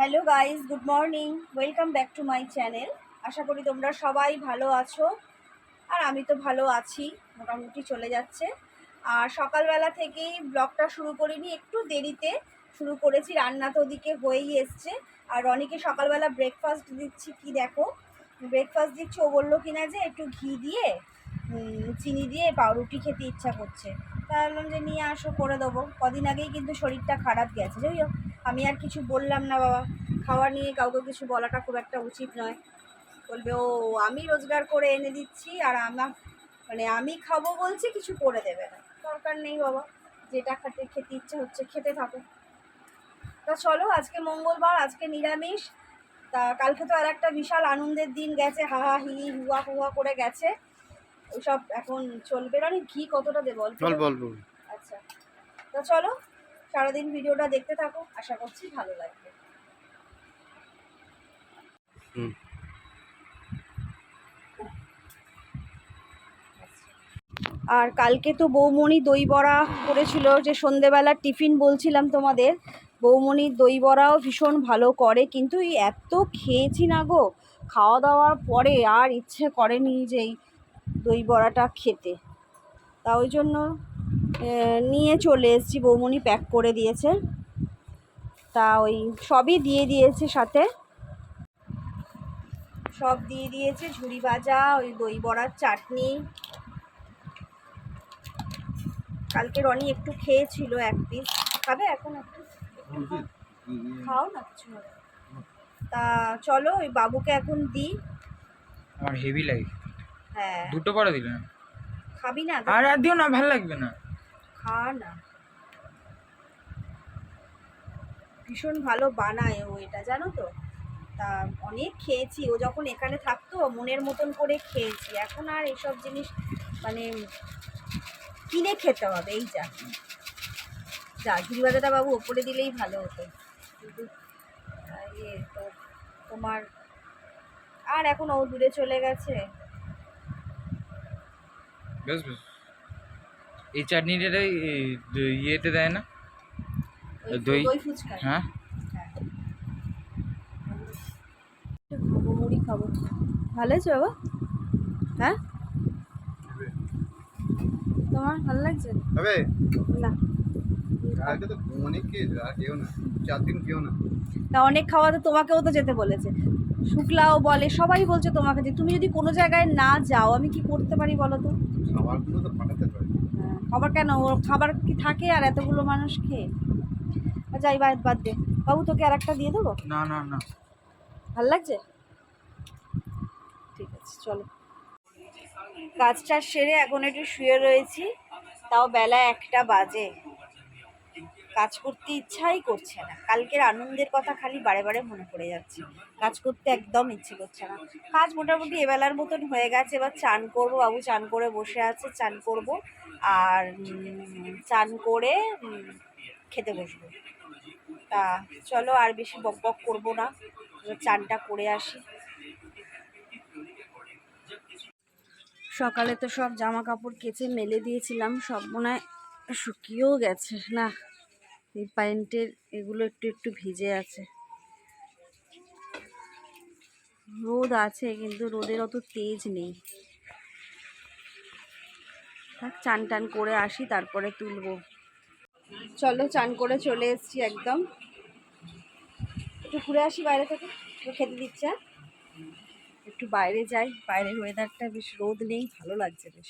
Hello guys good morning welcome back to my channel আশা করি তোমরা সবাই ভালো আছো। আর আমি তো ভালো আছি। মোটামুটি চলে যাচ্ছে। আর সকালবেলা থেকেই ব্লগটা শুরু করিনি। একটু দেরিতে শুরু করেছি। রান্না তো ওদিকে হয়েই এসছে। আর রনিকে সকালবেলা ব্রেকফাস্ট দিচ্ছি, কি দেখো? ব্রেকফাস্ট দিচ্ছি। ও বলল কিনা যে একটু ঘি দিয়ে চিনি দিয়ে পাউরুটি খেতে ইচ্ছা করছে। তা বললাম যে নিয়ে আসো, করে দেবো। কদিন আগেই কিন্তু শরীরটা খারাপ গেছে। যাই হোক, আমি আর কিছু বললাম না বাবা। খাওয়া নিয়ে কাউকে কিছু বলাটা খুব একটা উচিত নয়। বলবে, ও, আমি রোজগার করে এনে দিচ্ছি আর আমার মানে আমি খাব বলছি, কিছু করে দেবে না। দরকার নেই বাবা। যেটা খেতে খেতে ইচ্ছে হচ্ছে, খেতে থাকো। তা চলো, আজকে মঙ্গলবার, আজকে নিরামিষ। তা কালকে তো আর একটা বিশাল আনন্দের দিন গেছে। হাহা হি, হুয়া হুয়া করে গেছে। ওইসব এখন চলবে মানে ঘি কতটা দেবো? অল্প বল বল বল আচ্ছা। তো চলো সারাদিন ভিডিওটা দেখতে থাকো। আশা করছি ভালো লাগবে। আর কালকে তো বৌমণি দই বড়া করেছিল যে সন্ধেবেলার টিফিন বলছিলাম তোমাদের। বৌমণির দই বড়াও ভীষণ ভালো করে কিন্তু এই এত খেয়েছি না গো। খাওয়া দাওয়ার পরে আর ইচ্ছে করেনি যে এই দই বড়াটা খেতে। তা ওই জন্য নিয়ে চলে এসেছি বৌমণি প্যাক করে দিয়েছে। তা ওই সবই দিয়ে দিয়েছে সাথে। সব দিয়ে দিয়েছে, ঝুড়ি ভাজা, ওই দই বড়ার চাটনি। কালকে রনি একটু খেয়েছিল এক পিস খাবে এখন একটু? খাও। না, কিছু তা চলো, ওই বাবুকে এখন দিই। আমার হেভি লাগে। হ্যাঁ। দুটো করে দিলে না? খাবি না? আর আর দিও না ভালো লাগবে না। খা না। ভীষণ ভালো বানায় ও এটা জানো তো? তা অনেক খেয়েছি। ও যখন এখানে থাকতো মনের মতন করে খেয়েছি। এখন আর এসব জিনিস মানে কিনে খেতে হবে এই যা। যা ঘিরিবাজাটা বাবু ওপরে দিলেই ভালো হতো। কিন্তু ইয়ে তো তোমার আর এখন ও দূরে চলে গেছে। বেশ বেশ এই চাটনিটা ইয়েতে দেয় না? দই- হ্যাঁ। মুড়ি খাব। ভালো আছে বাবা? হ্যাঁ? তোমার ভালো লাগছে? হবে না। কালকে তো অনেক খেয়েছো আর কেউ না। চার দিন কেউ না। তা অনেক খাওয়াতে তোমাকেও তো যেতে বলেছে। শুক্লাও বলে সবাই বলছে তোমাকে যে তুমি যদি কোনো জায়গায় না যাও আমি কি করতে পারি বলো তো? হ্যাঁ, খাবার কেন? ওর খাবার কি থাকে আর এতগুলো মানুষ খেয়ে? যাই বাদ বাদ দে। বাবু তোকে আর একটা দিয়ে দেবো? না না না। ভালো লাগছে? ঠিক আছে চলো। কাজটা সেরে এখন একটু শুয়ে রয়েছি তাও বেলা একটা বাজে। কাজ করতে ইচ্ছাই করছে না। কালকের আনন্দের কথা খালি বারে বারে মনে পড়ে যাচ্ছে। কাজ করতে একদম ইচ্ছে করছে না। কাজ মোটামুটি এবেলার মতন হয়ে গেছে। এবার চান করব, বাবু চান করে বসে আছে, চান করব। আর চান করে খেতে বসবো। তা চলো আর বেশি বক বক করব না। চানটা করে আসি। সকালে তো সব জামা কাপড় কেচে মেলে দিয়েছিলাম। সব মনে হয় শুকিয়েও গেছে। না এই প্যান্টের এগুলো একটু একটু ভিজে আছে। রোদ আছে, কিন্তু রোদের অত তেজ নেই। থাক, চান টান করে আসি, তারপরে তুলবো। চলো, চান করে চলে এসেছি একদম। একটু ঘুরে আসি বাইরে থেকে, একটু খেতে দিচ্ছে? একটু বাইরে যাই, বাইরের ওয়েদারটা বেশ রোদ নেই, ভালো লাগছে বেশ।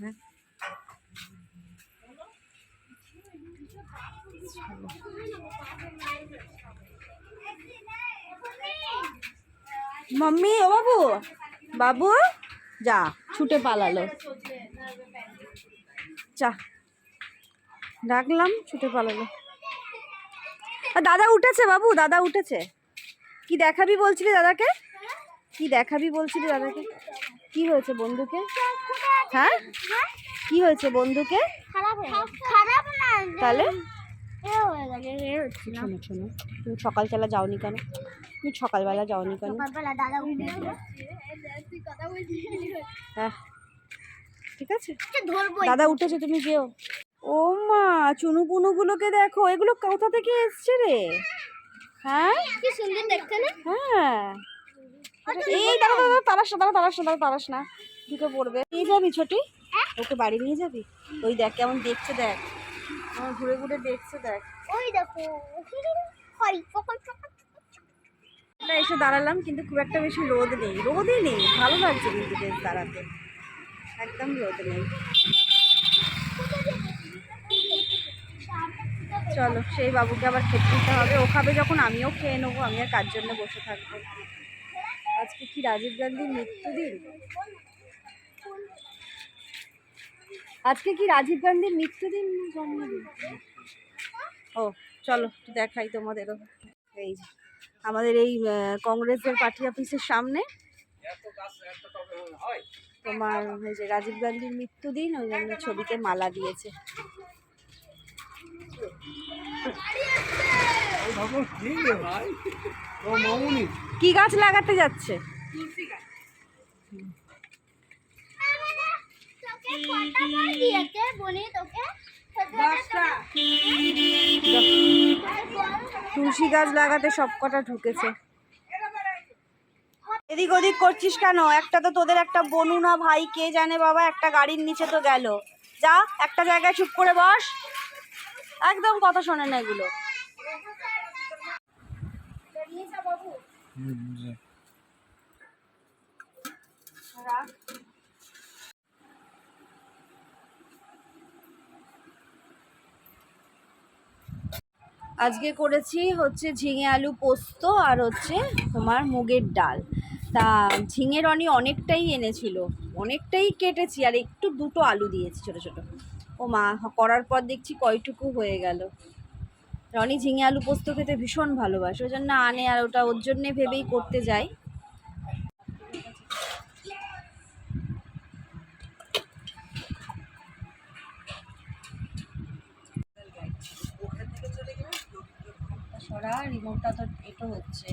হ্যাঁ। মাম্মি, ও বাবু বাবু, যা, ছুটে পালালো। চা ডাকলাম, ছুটে পালালো। দাদা উঠেছে বাবু, দাদা উঠেছে। কি দেখাবি বলছিলি দাদাকে? কি দেখাবি বলছিলি দাদাকে? কি হয়েছে বন্ধুকে? হ্যাঁ? কি হয়েছে বন্ধুকে? তাহলে? শোনো শোনো। তুমি সকালবেলা যাওনি কেন? তুমি সকালবেলা যাওনি কেন? দাদা হ্যাঁ ঠিক আছে। দাদা উঠেছে তুমি যেও। ও মা চুনু পুনুগুলোকে দেখো এগুলো কোথা থেকে এসছে রে? হ্যাঁ? কি সুন্দর দেখতে না? হ্যাঁ। এই দাঁড়া দাঁড়া তারাস না তারাস না তারাস না। ঢুকে পড়বে। নিয়ে যাবি ছোটি? ওকে বাড়ি নিয়ে যাবি? ওই দেখ কেমন দেখছে দেখ। ঘুরে ঘুরে দেখছে দেখ। ওই দেখো কখন কখন? আমরা এসে দাঁড়ালাম কিন্তু খুব একটা বেশি রোদ নেই। রোদই নেই ভালো লাগছে কিন্তু বেশ দাঁড়াতে। একদম রোদ নেই। চলো সেই বাবুকে আবার খেতে দিতে হবে। ও খাবে যখন আমিও খেয়ে নেব আমি আর কার জন্য বসে থাকব? আজকে কি রাজীব গান্ধীর মৃত্যুদিন? আজকে কি রাজীব গান্ধীর মৃত্যুদিন না জন্মদিন? ও চলো দেখাই তোমাদেরও। এই আমাদের এই কংগ্রেসের পার্টি অফিসের সামনে। তোমার এই যে রাজীব গান্ধীর মৃত্যুদিন ওই জন্য ছবিতে মালা দিয়েছে। কি গাছ লাগাতে যাচ্ছে? তোকে কটা বল দিয়েছে বনি তোকে তুলসী গাছ লাগাতে সব কটা ঢুকেছে। এদিক ওদিক করছিস কেন? একটা তো তোদের একটা বনু না ভাই কে জানে বাবা একটা গাড়ির নিচে তো গেল। যা একটা জায়গায় চুপ করে বস। একদম কথা শোনে না এগুলো। আজকে করেছি হচ্ছে ঝিঙে আলু পোস্ত আর হচ্ছে তোমার মুগের ডাল। তা ঝিঙে রনি অনেকটাই এনেছিল, অনেকটাই কেটেছি আর একটু দুটো আলু দিয়েছি ছোটো ছোটো। ও মা, করার পর দেখছি কয়টুকু হয়ে গেল। রনি ঝিঙে আলু পোস্ত খেতে ভীষণ ভালোবাসে, ওই জন্য আনে আর ওটা ওর জন্যে ভেবেই করতে যাই। সরা রিমোটটা তো এটো হচ্ছে।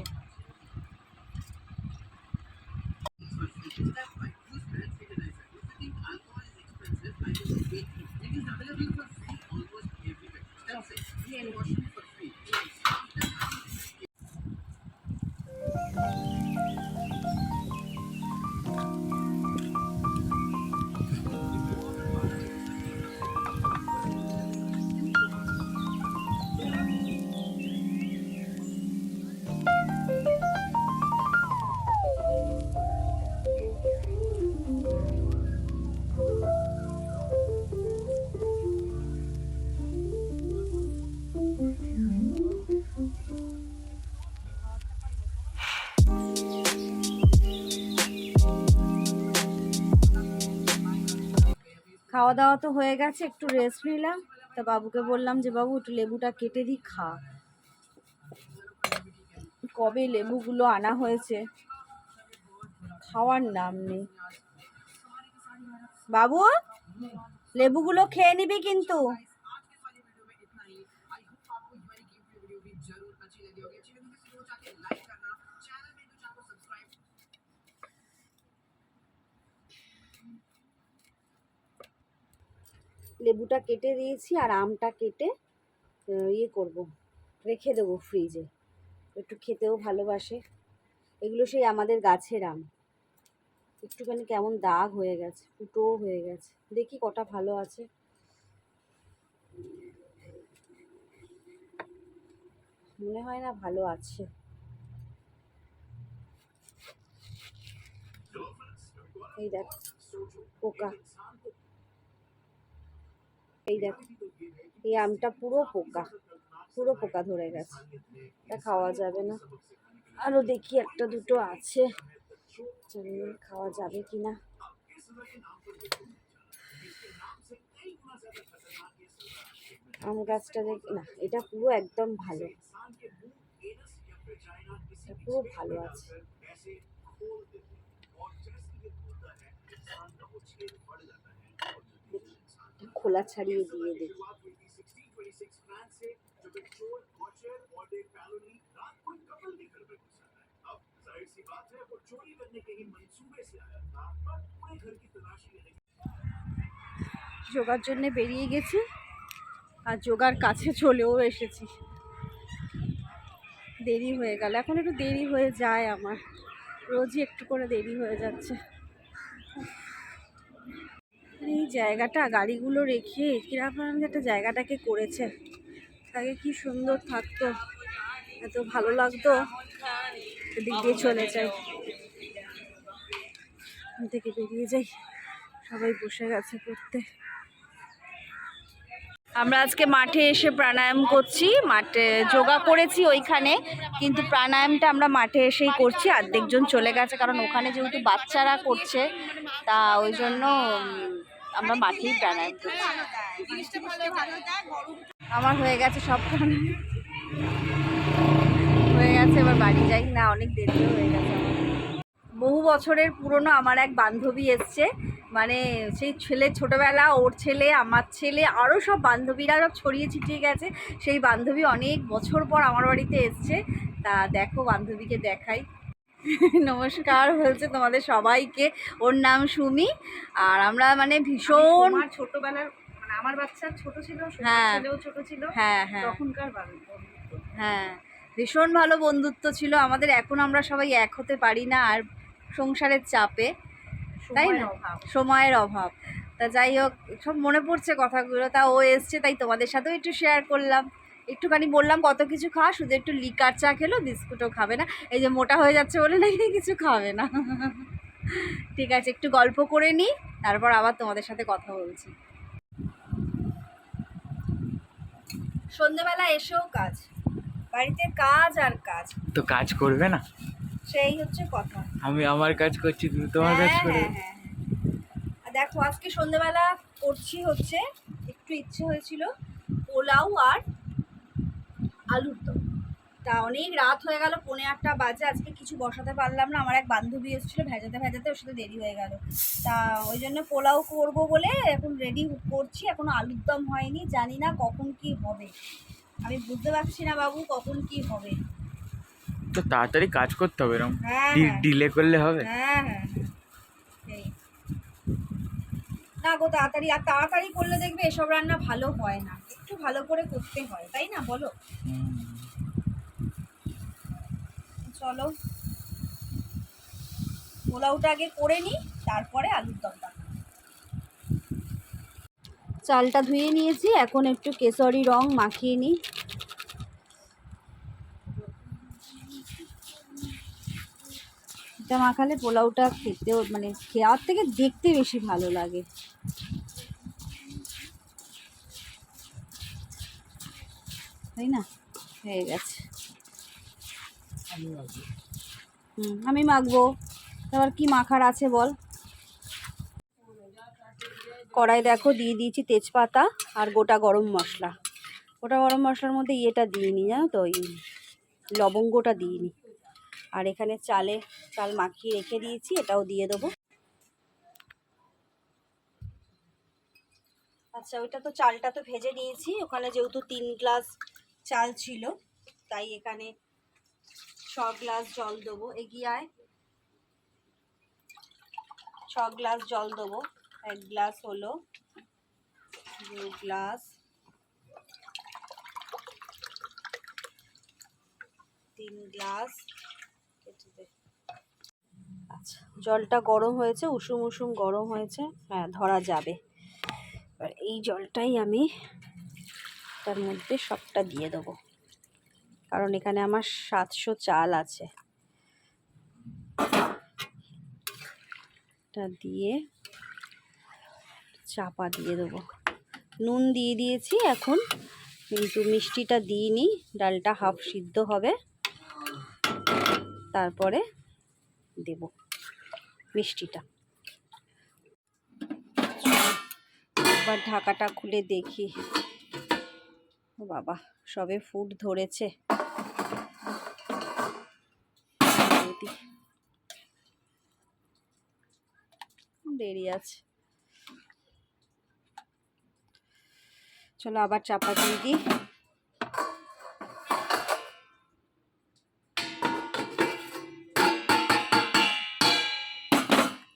খাওয়া দাওয়া তো হয়ে গেছে, একটু রেস্ট নিলাম। তা বাবুকে বললাম যে, বাবু, একটু লেবুটা কেটে দিই, খা। কবে লেবুগুলো আনা হয়েছে? খাওয়ার নাম নেই। বাবু, লেবুগুলো খেয়ে নিবি কিন্তু। লেবুটা কেটে দিয়েছি আর আমটা কেটে ইয়ে করব। রেখে দেবো ফ্রিজে একটু খেতেও ভালোবাসে। এগুলো সেই আমাদের গাছের আম। একটুখানি কেমন দাগ হয়ে গেছে, ফুটোও হয়ে গেছে। দেখি কটা ভালো আছে। মনে হয় না ভালো আছে। এই দেখ, পোকা। এই দেখ, এই আমটা পুরো পোকা পুরো পোকা ধরে গেছে। এটা খাওয়া যাবে না। আরও দেখি একটা দুটো আছে। খাওয়া যাবে কি না আম গাছটা দেখ, না, এটা পুরো একদম ভালো। পুরো ভালো আছে। খোলা ছাড়িয়ে দিয়ে দেখি যোগার জন্য বেরিয়ে গেছি আর যোগার কাছে চলেও এসেছি। দেরি হয়ে গেল। এখন একটু দেরি হয়ে যায় আমার। রোজই একটু করে দেরি হয়ে যাচ্ছে। এই জায়গাটা গাড়িগুলো রেখে কীরকম একটা জায়গাটাকে করেছে। আগে কি সুন্দর থাকতো, এত ভালো লাগতো। এদিক দিয়ে চলে যাই। থেকে বেরিয়ে যাই। সবাই বসে গেছে পড়তে। আমরা আজকে মাঠে এসে প্রাণায়াম করছি, মাঠে যোগা করেছি ওইখানে, কিন্তু প্রাণায়ামটা আমরা মাঠে এসেই করছি অর্ধেকজন চলে গেছে, কারণ ওখানে যেহেতু বাচ্চারা করছে, তা ওই জন্য আমরা মাঠেই প্রাণায়াম করছি আমার হয়ে গেছে সব হয়ে গেছে এবার বাড়ি যাই। না অনেক দেরি হয়ে গেছে বহু বছরের পুরনো আমার এক বান্ধবী এসছে। মানে সেই ছেলে ছোটবেলা ওর ছেলে আমার ছেলে আরও সব বান্ধবীরা সব ছড়িয়ে ছিটিয়ে গেছে। সেই বান্ধবী অনেক বছর পর আমার বাড়িতে এসছে। তা দেখো বান্ধবীকে দেখাই। নমস্কার হয়েছে তোমাদের সবাইকে। ওর নাম সুমি। আর আমরা মানে ভীষণ আমার ছোটবেলার মানে আমার বাচ্চা ছোট ছিল হ্যাঁ। ছোট ছিল। হ্যাঁ হ্যাঁ। তখনকার হ্যাঁ। ভীষণ ভালো বন্ধুত্ব ছিল। আমাদের এখন আমরা সবাই এক হতে পারি না আর সংসারের চাপে। তাই না? সময়ের অভাব। তা যাই হোক সব মনে পড়ছে কথাগুলো। তা ও এসছে তাই তোমাদের সাথেও একটু শেয়ার করলাম। একটুখানি বললাম কত কিছু খাওয়া শুধু একটু লিকার চা খেলো বিস্কুটও খাবে না। এই যে মোটা হয়ে যাচ্ছে বলে নাকি কিছু খাবে না। ঠিক আছে একটু গল্প করে নিই তারপর আবার তোমাদের সাথে কথা বলছি। সন্ধেবেলা এসেও কাজ বাড়িতে কাজ আর কাজ। তো কাজ করবে না? সেই হচ্ছে কথা। আমি আমার কাজ করছি তুমি তোমার কাজ হ্যাঁ, করবে। হ্যাঁ, হ্যাঁ। আর দেখো আজকে সন্ধ্যেবেলা করছি হচ্ছে একটু ইচ্ছে হয়েছিল পোলাও আর আলুর দম। তা অনেক রাত হয়ে গেল পৌনে আটটা বাজে আজকে কিছু বসাতে পারলাম না আমার এক বান্ধবী এসেছিল ভেজাতে ভেজাতে ওর সাথে দেরি হয়ে গেল। তা ওই জন্য পোলাও করব বলে এখন রেডি করছি এখনও আলুর দম হয়নি জানি না কখন কি হবে। আমি বুঝতে পারছি না বাবু কখন কি হবে। তো তাড়াতাড়ি কাজ করতে হবে এরকম হ্যাঁ হ্যাঁ। ডিলে করলে হবে। হ্যাঁ হ্যাঁ হ্যাঁ। না গো তাড়াতাড়ি আর তাড়াতাড়ি করলে দেখবে এসব রান্না ভালো হয় না। ভালো করে করতে হয়, তাই না? বলো। চলো। পোলাওটা আগে করে নিই, তারপরে আলুর দমটা। চালটা ধুয়ে নিয়েছি, এখন একটু কেশরি রং মাখিয়ে নিই। এটা মাখালে পোলাওটা খেতেও মানে খেয়ার থেকে দেখতে বেশি ভালো লাগে। তাই না? হয়ে গেছে। হুম, আমি মাখবো। এবার কি মাখার আছে বল? কড়াই দেখো, দিয়ে দিয়েছি তেজপাতা আর গোটা গরম মশলা। গোটা গরম মশলার মধ্যে ইয়েটা দিইনি, জানো তো? ওই লবঙ্গটা দিইনি। আর এখানে চালে, চাল মাখিয়ে রেখে দিয়েছি, এটাও দিয়ে দেবো। আচ্ছা ওইটা তো চালটা তো ভেজে নিয়েছি। ওখানে যেহেতু তিন গ্লাস চাল ছিল। তাই এখানে ছ গ্লাস জল দেবো। এগিয়ে আয়। ছ গ্লাস জল দেবো। এক গ্লাস হলো দু গ্লাস। তিন গ্লাস। আচ্ছা জলটা গরম হয়েছে, উষুম উষুম গরম হয়েছে। হ্যাঁ ধরা যাবে। এই জলটাই আমি তার মধ্যে সবটা দিয়ে দেবো। কারণ এখানে আমার সাতশো চাল আছে। দিয়ে চাপা দিয়ে দেবো। নুন দিয়ে দিয়েছি এখন, কিন্তু মিষ্টিটা দিইনি, ডালটা হাফ সিদ্ধ হবে। তারপরে দেব মিষ্টিটা। একবার ঢাকাটা খুলে দেখি। ও বাবা, সবে ফুট ধরেছে। দেরি আছে। চলো আবার চাপা দিয়ে দিই।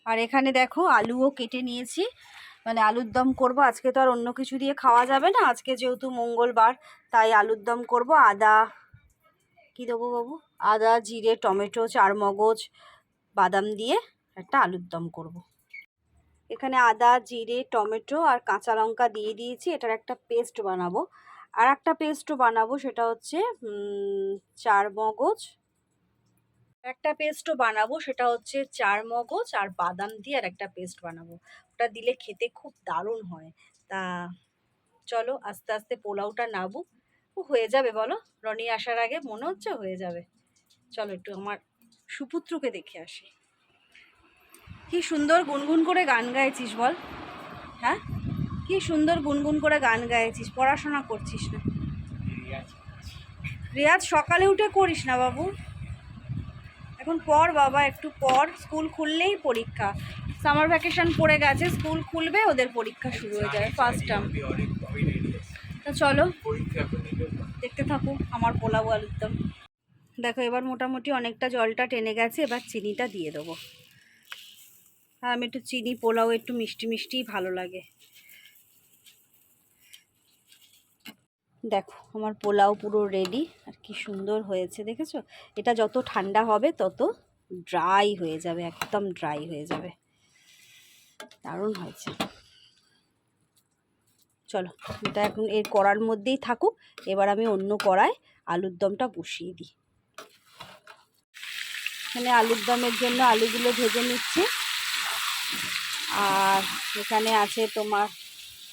আর এখানে দেখো আলুও কেটে নিয়েছি। মানে আলুর দম করব। আজকে তো আর অন্য কিছু দিয়ে খাওয়া যাবে না। আজকে যেহেতু মঙ্গলবার, তাই আলুর দম করব। আদা, কি দেবো বাবু? আদা, জিরে, টমেটো চার মগজ বাদাম দিয়ে একটা আলুর দম করব। এখানে আদা, জিরে, টমেটো আর কাঁচা লঙ্কা দিয়ে দিয়েছি। এটার একটা পেস্ট বানাবো। আর একটা পেস্টও বানাবো, সেটা হচ্ছে চার মগজ একটা পেস্টও বানাবো, সেটা হচ্ছে চার মগজ আর বাদাম দিয়ে আর একটা পেস্ট বানাবো। ওটা দিলে খেতে খুব দারুণ হয়। তা চলো আস্তে আস্তে পোলাওটা নাবু ও হয়ে যাবে বলো? রনি আসার আগে মনে হচ্ছে হয়ে যাবে। চলো একটু আমার সুপুত্রকে দেখে আসি। কি সুন্দর গুনগুন করে গান গাইছিস বল। হ্যাঁ? কি সুন্দর গুনগুন করে গান গাইছিস পড়াশোনা করছিস না। রেয়াজ সকালে উঠে করিস না বাবু? এখন পর, বাবা, একটু পর, স্কুল খুললেই পরীক্ষা। সামার ভ্যাকেশন পড়ে গেছে, স্কুল খুলবে, ওদের পরীক্ষা শুরু হয়ে যাবে ফার্স্ট টার্ম তো চলো, দেখতে থাকো, আমার পোলাও আলুর দম দেখো, এবার মোটামুটি অনেকটা জলটা টেনে গেছে, এবার চিনিটা দিয়ে দেবো। আর আমি একটু চিনি, পোলাও একটু মিষ্টি মিষ্টিই ভালো লাগে। দেখো, আমার পোলাও পুরো রেডি আর কি সুন্দর হয়েছে, দেখেছ? এটা যত ঠান্ডা হবে, তত ড্রাই হয়ে যাবে, একদম ড্রাই হয়ে যাবে। দারুণ হয়েছে। চলো, এটা এখন এর কড়ার মধ্যেই থাকুক, এবার আমি অন্য কড়ায় আলুর দমটা বসিয়ে দিই। এখানে আলুর দমের জন্য আলুগুলো ভেজে নিচ্ছি। আর এখানে আছে তোমার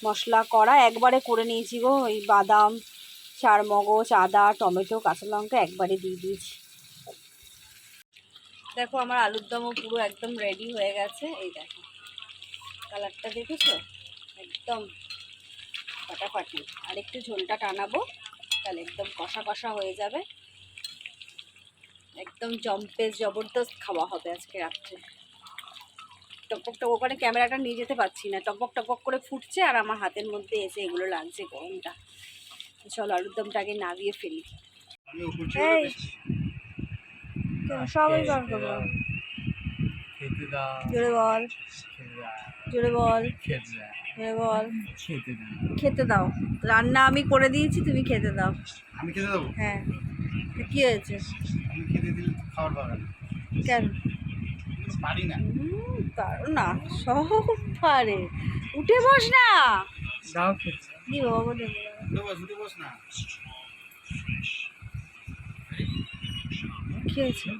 মশলা করা একবারে করে নিয়েছি গো। ওই বাদাম চার মগজ আদা, টমেটো, কাঁচা লঙ্কা একবারে দিয়ে দিয়েছি। দেখো আমার আলুর দমও পুরো একদম রেডি হয়ে গেছে। এই দেখো কালারটা দেখেছ? একদম ফাটাফাটি। আর একটু ঝোলটা টানাবো, তাহলে একদম কষা কষা হয়ে যাবে। একদম জম্পেস জবরদস্ত খাওয়া হবে আজকে রাত্রে। টকবক টকবক করে ক্যামেরাটা নিয়ে যেতে পারছি না। টকবক টকবক করে ফুটছে আর আমার হাতের মধ্যে এসে এগুলো লাগছে গরমটা। চলো আলুর দমটা আগে নাবিয়ে ফেলি সবাই খেতে দাও। জোরে বল। জোরে বল। খেতে দাও। জোরে বল। খেতে দাও। রান্না আমি করে দিয়েছি তুমি খেতে দাও। আমি খেতে দেবো? হ্যাঁ। কি হয়েছে? খেতে দিলে কেন? পারি না। না সব পারে। উঠে বস না। দাও বাবা দেবো বস না। কি হয়েছে?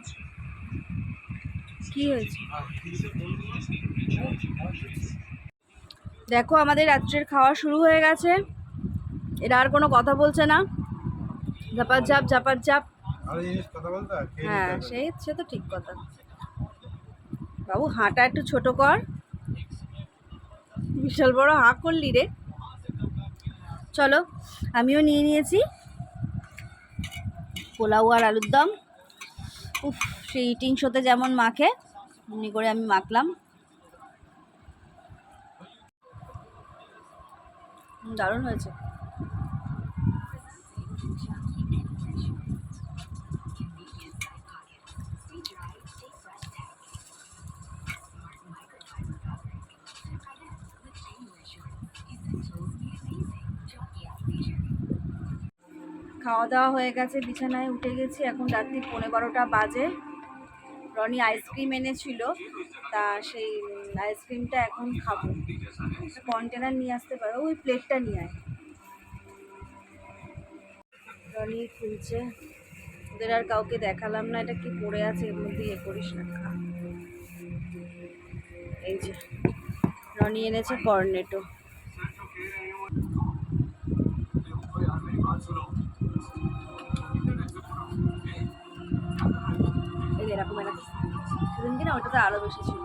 কি হয়েছে? দেখো আমাদের রাত্রের খাওয়া শুরু হয়ে গেছে। এরা আর কোনো কথা বলছে না। ঝাপার ঝাপ ঝাপার ঝাপ আরও জিনিস কথা বলতে হয়, খেয়ে হ্যাঁ সেই সে তো ঠিক কথা। বাবু, হাঁটা একটু ছোট কর। বিশাল বড় হাঁ করলি রে। চলো, আমিও নিয়ে নিয়েছি। পোলাও আর আলুর দম। উফ, সেই ইটিং শোতে যেমন মাখে এমনি করে আমি মাখলাম। দারুণ হয়েছে। খাওয়া দাওয়া হয়ে গেছে, বিছানায় উঠে গেছি। এখন রাত্রি পৌনে বারোটা বাজে। রনি আইসক্রিম এনেছিল, তা সেই আইসক্রিমটা এখন খাব। কন্টেনার নিয়ে আসতে পারো, ওই প্লেটটা নিয়ে আয়। রনি খুলছে। ওদের আর কাউকে দেখালাম না, এটা কি পড়ে আছে, এর মধ্যে ইয়ে করিস না এই যে, রনি এনেছে কর্নেটো। এই যে এরকম এরকম সেদিনকে না ওটাতে আরও বেশি ছিল